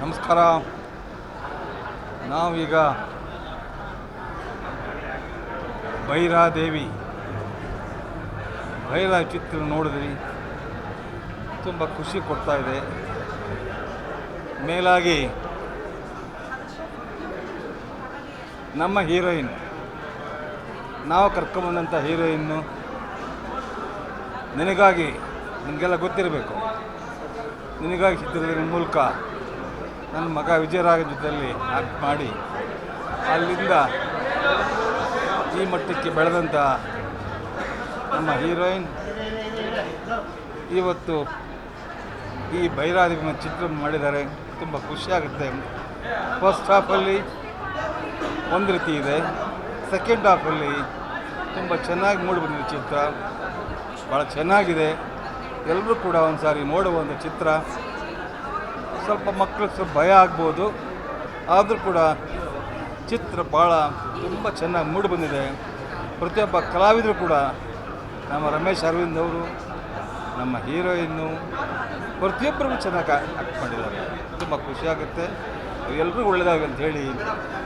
ನಮಸ್ಕಾರ. ನಾವೀಗ ಭೈರಾದೇವಿ ಭೈರ ಚಿತ್ರ ನೋಡಿದ್ರಿ. ತುಂಬ ಖುಷಿ ಕೊಡ್ತಾ ಇದೆ. ಮೇಲಾಗಿ ನಮ್ಮ ಹೀರೋಯಿನ್. ನಾವು ಕರ್ಕೊಂಬಂದಂಥ ಹೀರೋಯಿನ್ನು ನಿನಗಾಗಿ ನಿಮಗೆಲ್ಲ ಗೊತ್ತಿರಬೇಕು. ನಿನಗಾಗಿ ಚಿತ್ರದ ಮೂಲಕ ನನ್ನ ಮಗ ವಿಜಯರಾಗ ಜೊತೆಯಲ್ಲಿ ಆ್ಯಕ್ಟ್ ಮಾಡಿ ಅಲ್ಲಿಂದ ಈ ಮಟ್ಟಕ್ಕೆ ಬೆಳೆದಂಥ ನಮ್ಮ ಹೀರೋಯಿನ್ ಇವತ್ತು ಈ ಭೈರಾದೇವಿ ಚಿತ್ರ ಮಾಡಿದ್ದಾರೆ. ತುಂಬ ಖುಷಿಯಾಗುತ್ತೆ. ಫಸ್ಟ್ ಹಾಫಲ್ಲಿ ಒಂದು ರೀತಿ ಇದೆ. ಸೆಕೆಂಡ್ ಹಾಫಲ್ಲಿ ತುಂಬ ಚೆನ್ನಾಗಿ ಮೂಡಿ ಬಂದಿದೆ ಚಿತ್ರ. ಭಾಳ ಚೆನ್ನಾಗಿದೆ. ಎಲ್ಲರೂ ಕೂಡ ಒಂದು ಸಾರಿ ನೋಡುವಂಥ ಚಿತ್ರ. ಸ್ವಲ್ಪ ಮಕ್ಕಳು ಸ್ವಲ್ಪ ಭಯ ಆಗ್ಬೋದು. ಆದರೂ ಕೂಡ ಚಿತ್ರ ಭಾಳ ತುಂಬ ಚೆನ್ನಾಗಿ ಮೂಡಿ ಬಂದಿದೆ. ಪ್ರತಿಯೊಬ್ಬ ಕಲಾವಿದರು ಕೂಡ ನಮ್ಮ ರಮೇಶ್ ಅರವಿಂದ್ ಅವರು, ನಮ್ಮ ಹೀರೋಯಿನ್ನು ಪ್ರತಿಯೊಬ್ಬರಿಗೂ ಚೆನ್ನಾಗಿ ಹಾಕ್ಕೊಂಡಿದ್ದಾರೆ ಮಾಡಿದ್ದಾರೆ. ತುಂಬ ಖುಷಿಯಾಗುತ್ತೆ ಎಲ್ಲರೂ ಒಳ್ಳೆಯದಾಗಿ ಅಂತ ಹೇಳಿ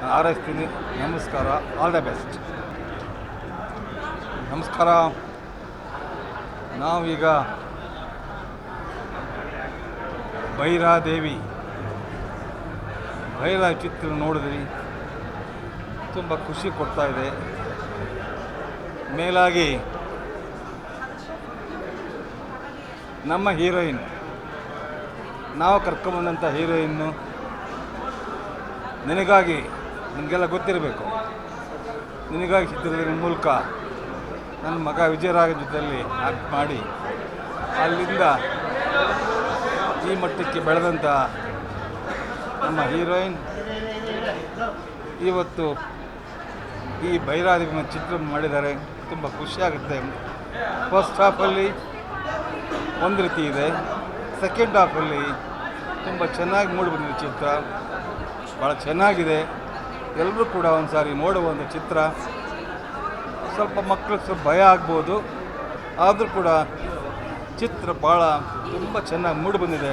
ನಾನು ಹಾರೈಸ್ತೀನಿ. ನಮಸ್ಕಾರ. ಆಲ್ ದ ಬೆಸ್ಟ್ ನಮಸ್ಕಾರ. ನಾವೀಗ ಭೈರಾದೇವಿ. ಭೈರ ಚಿತ್ರ ನೋಡಿದ್ರಿ. ತುಂಬ ಖುಷಿ ಕೊಡ್ತಾ ಇದೆ. ಮೇಲಾಗಿ ನಮ್ಮ ಹೀರೋಯಿನ್. ನಾವು ಕರ್ಕೊಂಬಂದಂಥ ಹೀರೋಯಿನ್ನು ನಿನಗಾಗಿ ನಿಮಗೆಲ್ಲ ಗೊತ್ತಿರಬೇಕು. ನಿನಗಾಗಿ ಚಿತ್ರದ ಮೂಲಕ ನನ್ನ ಮಗ ವಿಜಯರಾಗ ಜೊತೆಯಲ್ಲಿ ಆಕ್ಟ್ ಮಾಡಿ ಅಲ್ಲಿಂದ ಈ ಮಟ್ಟಕ್ಕೆ ಬೆಳೆದಂಥ ನಮ್ಮ ಹೀರೋಯಿನ್ ಇವತ್ತು ಈ ಭೈರಾದ ಚಿತ್ರ ಮಾಡಿದ್ದಾರೆ. ತುಂಬ ಖುಷಿಯಾಗುತ್ತೆ ಫಸ್ಟ್ ಹಾಫಲ್ಲಿ ಒಂದು ರೀತಿ ಇದೆ. ಸೆಕೆಂಡ್ ಹಾಫಲ್ಲಿ ತುಂಬ ಚೆನ್ನಾಗಿ ಮೂಡಿ ಬಂದಿದೆ ಚಿತ್ರ. ಭಾಳ ಚೆನ್ನಾಗಿದೆ. ಎಲ್ಲರೂ ಕೂಡ ಒಂದು ಸಾರಿ ಒಂದು ಚಿತ್ರ. ಸ್ವಲ್ಪ ಮಕ್ಕಳಿಗೆ ಸ್ವಲ್ಪ ಭಯ ಆಗ್ಬೋದು. ಆದರೂ ಕೂಡ ಚಿತ್ರ ಭಾಳ ತುಂಬ ಚೆನ್ನಾಗಿ ಮೂಡಿ ಬಂದಿದೆ.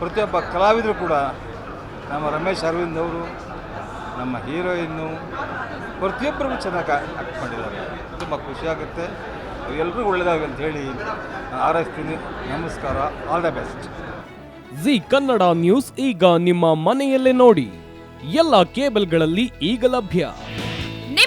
ಪ್ರತಿಯೊಬ್ಬ ಕಲಾವಿದರು ಕೂಡ ನಮ್ಮ ರಮೇಶ್ ಅರವಿಂದ್ ಅವರು, ನಮ್ಮ ಹೀರೋಯಿನ್ನು ಪ್ರತಿಯೊಬ್ಬರಿಗೂ ಚೆನ್ನಾಗಿ ಹಾಕ್ಕೊಂಡಿದ್ದಾರೆ ತುಂಬ ಖುಷಿಯಾಗುತ್ತೆ ಎಲ್ರಿಗೂ ಒಳ್ಳೆಯದಾಗಲಿ ಅಂತ ಹೇಳಿ ಹಾರೈಸ್ತೀನಿ. ನಮಸ್ಕಾರ. All the best Zee Kannada news ಈಗ ನಿಮ್ಮ ಮನೆಯಲ್ಲೇ ನೋಡಿ. ಎಲ್ಲ ಕೇಬಲ್ಗಳಲ್ಲಿ ಈಗ ಲಭ್ಯ.